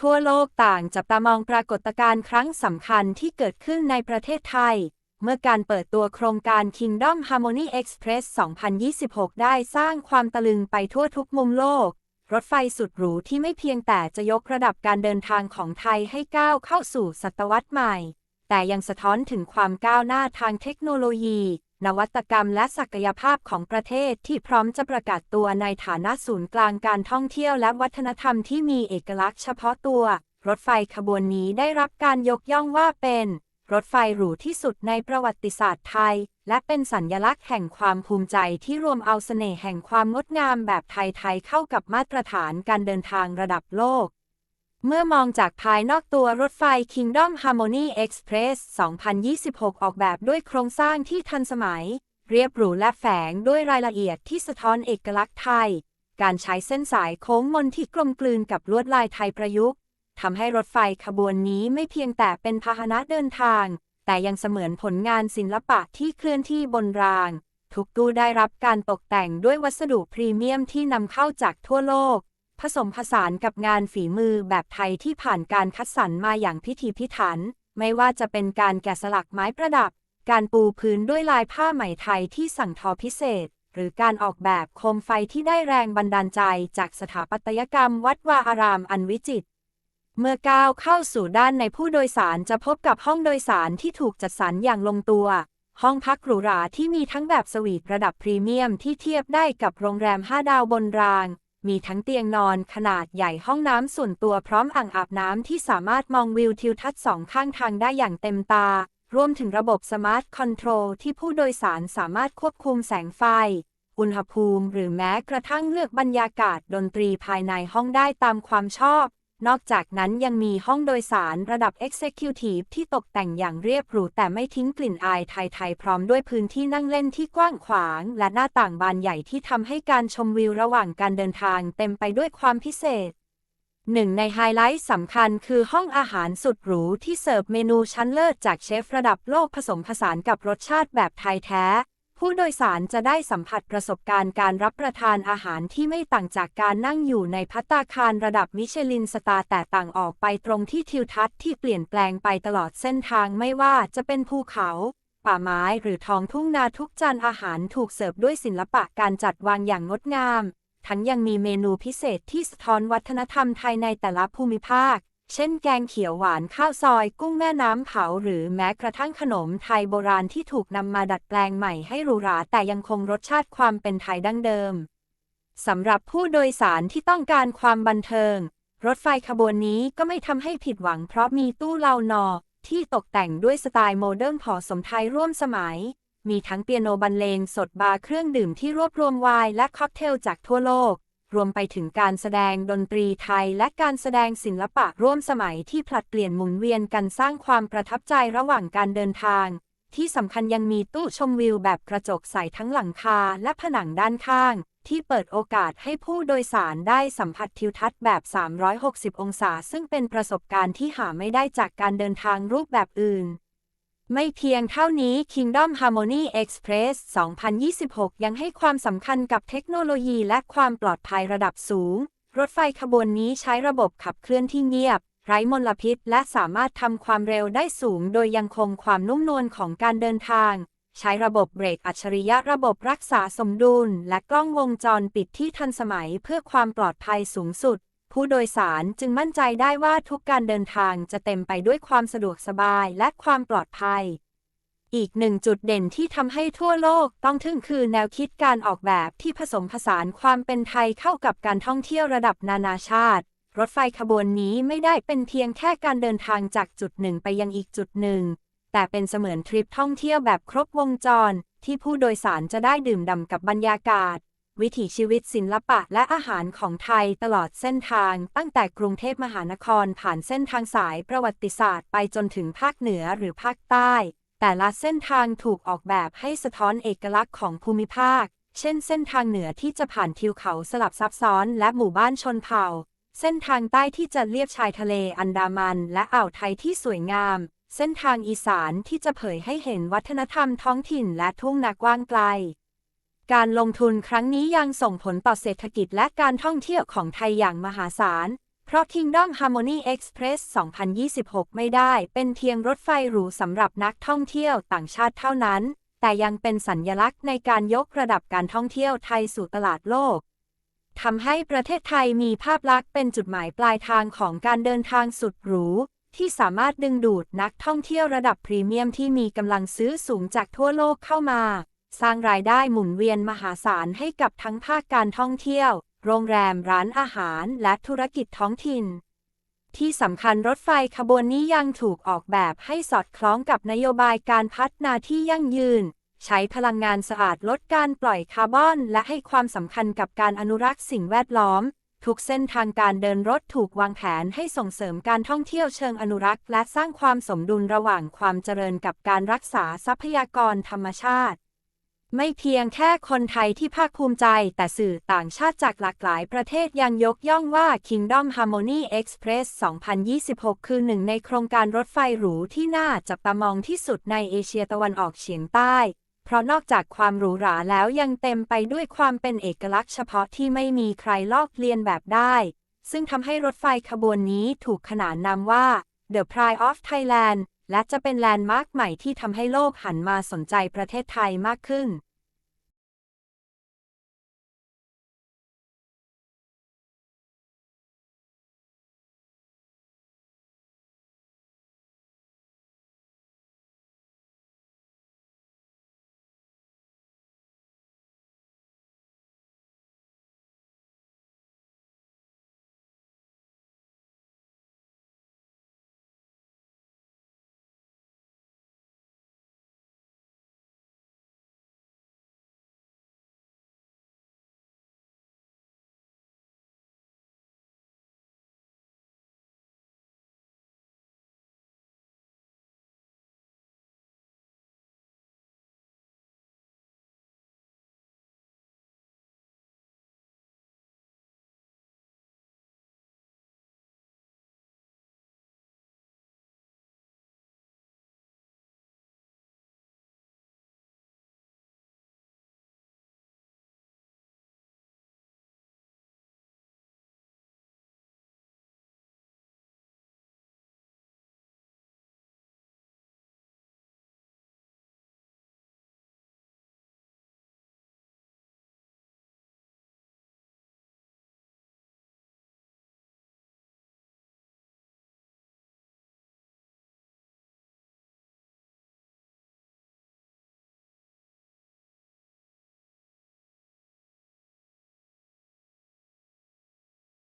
ทั่วโลกต่างจับตามองปรากฏการณ์ครั้งสำคัญที่เกิดขึ้นในประเทศไทย เมื่อการเปิดตัวโครงการ Kingdom Harmony Express 2026 ได้สร้างความตะลึงไปทั่วทุกมุมโลก รถไฟสุดหรูที่ไม่เพียงแต่จะยกระดับการเดินทางของไทยให้ก้าวเข้าสู่ศตวรรษใหม่ แต่ยังสะท้อนถึงความก้าวหน้าทางเทคโนโลยี นวัตกรรมและศักยภาพของประเทศที่พร้อมจะประกาศตัวในฐานะศูนย์กลางการท่องเที่ยวและวัฒนธรรมที่มีเอกลักษณ์เฉพาะตัว รถไฟขบวนนี้ได้รับการยกย่องว่าเป็น รถไฟหรูที่สุดในประวัติศาสตร์ไทย และเป็นสัญญลักษณ์แห่งความภูมิใจที่รวมเอาเสน่ห์แห่งความงดงามแบบไทย ๆ เข้ากับมาตรฐานการเดินทางระดับโลก เมื่อมองจากภายนอกตัวรถไฟ Kingdom Harmony Express 2026 ออกแบบด้วยโครงสร้างที่ทันสมัย เรียบหรูและแฝงด้วยรายละเอียดที่สะท้อนเอกลักษณ์ไทย การใช้เส้นสายโค้งมนที่กลมกลืนกับลวดลายไทยประยุกต์ทำให้รถไฟขบวนนี้ไม่เพียงแต่เป็นพาหนะเดินทาง แต่ยังเสมือนผลงานศิลปะที่เคลื่อนที่บนราง ทุกตู้ได้รับการตกแต่งด้วยวัสดุพรีเมียมที่นำเข้าจากทั่วโลก ผสมผสานกับงานฝีมือแบบไทยที่ผ่านการคัดสรรมาอย่างพิถีพิถัน ไม่ว่าจะเป็นการแกะสลักไม้ประดับ การปูพื้นด้วยลายผ้าไหมไทยที่สั่งทอพิเศษ หรือการออกแบบโคมไฟที่ได้แรงบันดาลใจจากสถาปัตยกรรมวัดวาอารามอันวิจิตร เมื่อก้าวเข้าสู่ด้านในผู้โดยสารจะพบกับห้องโดยสารที่ถูกจัดสรรอย่างลงตัว ห้องพักหรูหราที่มีทั้งแบบสวีทระดับพรีเมียมที่เทียบได้กับโรงแรม 5 ดาวบนราง มีทั้งเตียงนอนขนาดใหญ่ห้องน้ำส่วนตัวพร้อมอ่างอาบน้ำที่สามารถมองวิวทิวทัศน์สองข้างทางได้อย่างเต็มตา รวมถึงระบบสมาร์ทคอนโทรลที่ผู้โดยสารสามารถควบคุมแสงไฟ อุณหภูมิ หรือแม้กระทั่งเลือกบรรยากาศดนตรีภายในห้องได้ตามความชอบ นอกจากนั้นยังมีห้องโดยสารระดับ Executive ที่ตกแต่งอย่างเรียบหรูแต่ไม่ทิ้งกลิ่นอายไทยๆพร้อมด้วยพื้นที่นั่งเล่นที่กว้างขวาง และหน้าต่างบานใหญ่ที่ทำให้การชมวิวระหว่างการเดินทางเต็มไปด้วยความพิเศษหนึ่งในไฮไลท์สำคัญคือห้องอาหารสุดหรูที่เสิร์ฟเมนูชั้นเลิศจากเชฟระดับโลกผสมผสานกับรสชาติแบบไทยแท้ ผู้โดยสารจะได้สัมผัสประสบการณ์การรับประทานอาหารที่ไม่ต่างจากการนั่งอยู่ในพัตตาคารระดับมิชลินสตาร์แต่ต่างออกไปตรงที่ทิวทัศน์ที่เปลี่ยนแปลงไปตลอดเส้นทางไม่ว่าจะเป็นภูเขา ป่าไม้หรือท้องทุ่งนาทุกจานอาหารถูกเสิร์ฟด้วยศิลปะการจัดวางอย่างงดงาม ทั้งยังมีเมนูพิเศษที่สะท้อนวัฒนธรรมไทยในแต่ละภูมิภาค เช่นแกงเขียวหวานข้าวซอยกุ้งแม่น้ำเผาหรือแม้กระทั่งขนมไทยโบราณที่ถูกนำมาดัดแปลงใหม่ให้หรูหราแต่ยังคงรสชาติความเป็นไทยดั้งเดิมสำหรับผู้โดยสารที่ต้องการความบันเทิง รถไฟขบวนนี้ก็ไม่ทำให้ผิดหวังเพราะมีตู้เลานอ ที่ตกแต่งด้วยสไตล์โมเดิร์นผสมไทยร่วมสมัย มีทั้งเปียโนบรรเลงสดบาร์เครื่องดื่มที่รวบรวมไวน์และค็อกเทลจากทั่วโลก รวมไปถึงการแสดงดนตรีไทยและการแสดงศิลปะร่วมสมัยที่ผลัดเปลี่ยนหมุนเวียนกันสร้างความประทับใจระหว่างการเดินทาง ที่สำคัญยังมีตู้ชมวิวแบบกระจกใสทั้งหลังคาและผนังด้านข้าง ที่เปิดโอกาสให้ผู้โดยสารได้สัมผัสทิวทัศน์แบบ 360 องศา ซึ่งเป็นประสบการณ์ที่หาไม่ได้จากการเดินทางรูปแบบอื่น ไม่เพียงเท่านี้ Kingdom Harmony Express 2026 ยังให้ความสำคัญกับเทคโนโลยีและความปลอดภัยระดับสูง รถไฟขบวนนี้ใช้ระบบขับเคลื่อนที่เงียบ ไร้มลพิษ และสามารถทำความเร็วได้สูง โดยยังคงความนุ่มนวลของการเดินทาง ใช้ระบบเบรกอัจฉริยะระบบรักษาสมดุล และกล้องวงจรปิดที่ทันสมัยเพื่อความปลอดภัยสูงสุด ผู้โดยสารจึงมั่นใจได้ว่าทุกการเดินทางจะเต็มไปด้วยความสะดวกสบายและความปลอดภัย อีกหนึ่งจุดเด่นที่ทำให้ทั่วโลกต้องทึ่งคือแนวคิดการออกแบบที่ผสมผสานความเป็นไทยเข้ากับการท่องเที่ยวระดับนานาชาติ รถไฟขบวนนี้ไม่ได้เป็นเพียงแค่การเดินทางจากจุดหนึ่งไปยังอีกจุดหนึ่ง แต่เป็นเสมือนทริปท่องเที่ยวแบบครบวงจร ที่ผู้โดยสารจะได้ดื่มด่ำกับบรรยากาศ วิถีชีวิตศิลปะและอาหารของไทยตลอดเส้นทาง ตั้งแต่กรุงเทพมหานครผ่านเส้นทางสายประวัติศาสตร์ ไปจนถึงภาคเหนือหรือภาคใต้ แต่ละเส้นทางถูกออกแบบให้สะท้อนเอกลักษณ์ของภูมิภาค เช่นเส้นทางเหนือที่จะผ่านทิวเขาสลับซับซ้อนและหมู่บ้านชนเผ่า เส้นทางใต้ที่จะเลียบชายทะเลอันดามัน และอ่าวไทยที่สวยงาม เส้นทางอีสานที่จะเผยให้เห็นวัฒนธรรมท้องถิ่นและทุ่งนากว้างไกล การลงทุนครั้งนี้ยังส่งผลต่อเศรษฐกิจและการท่องเที่ยวของไทยอย่างมหาศาล เพราะ Kingdom Harmony Express 2026 ไม่ได้เป็นเพียงรถไฟหรูสำหรับนักท่องเที่ยวต่างชาติเท่านั้น แต่ยังเป็นสัญญลักษณ์ในการยกระดับการท่องเที่ยวไทยสู่ตลาดโลกทำให้ประเทศไทยมีภาพลักษณ์เป็นจุดหมายปลายทางของการเดินทางสุดหรู ที่สามารถดึงดูดนักท่องเที่ยวระดับพรีเมียมที่มีกำลังซื้อสูงจากทั่วโลกเข้ามา สร้างรายได้หมุนเวียนมหาศาลให้กับทั้งภาคการท่องเที่ยว โรงแรมร้านอาหารและธุรกิจท้องถิ่น ที่สำคัญรถไฟขบวนนี้ยังถูกออกแบบให้สอดคล้องกับนโยบายการพัฒนาที่ยั่งยืน ใช้พลังงานสะอาดลดการปล่อยคาร์บอน และให้ความสำคัญกับการอนุรักษ์สิ่งแวดล้อม ทุกเส้นทางการเดินรถถูกวางแผนให้ส่งเสริมการท่องเที่ยวเชิงอนุรักษ์ และสร้างความสมดุลระหว่างความเจริญกับการรักษาทรัพยากรธรรมชาติ ไม่เพียงแค่คนไทยที่ภาคภูมิใจ แต่สื่อต่างชาติจากหลากหลายประเทศยังยกย่องว่า Kingdom Harmony Express 2026 คือหนึ่งในโครงการรถไฟหรูที่น่าจับตามองที่สุดในเอเชียตะวันออกเฉียงใต้ เพราะนอกจากความหรูหราแล้วยังเต็มไปด้วยความเป็นเอกลักษณ์เฉพาะที่ไม่มีใครลอกเลียนแบบได้ ซึ่งทำให้รถไฟขบวนนี้ถูกขนานนามว่า The Pride of Thailand และจะเป็นแลนด์มาร์คใหม่ที่ทำให้โลกหันมาสนใจประเทศไทยมากขึ้น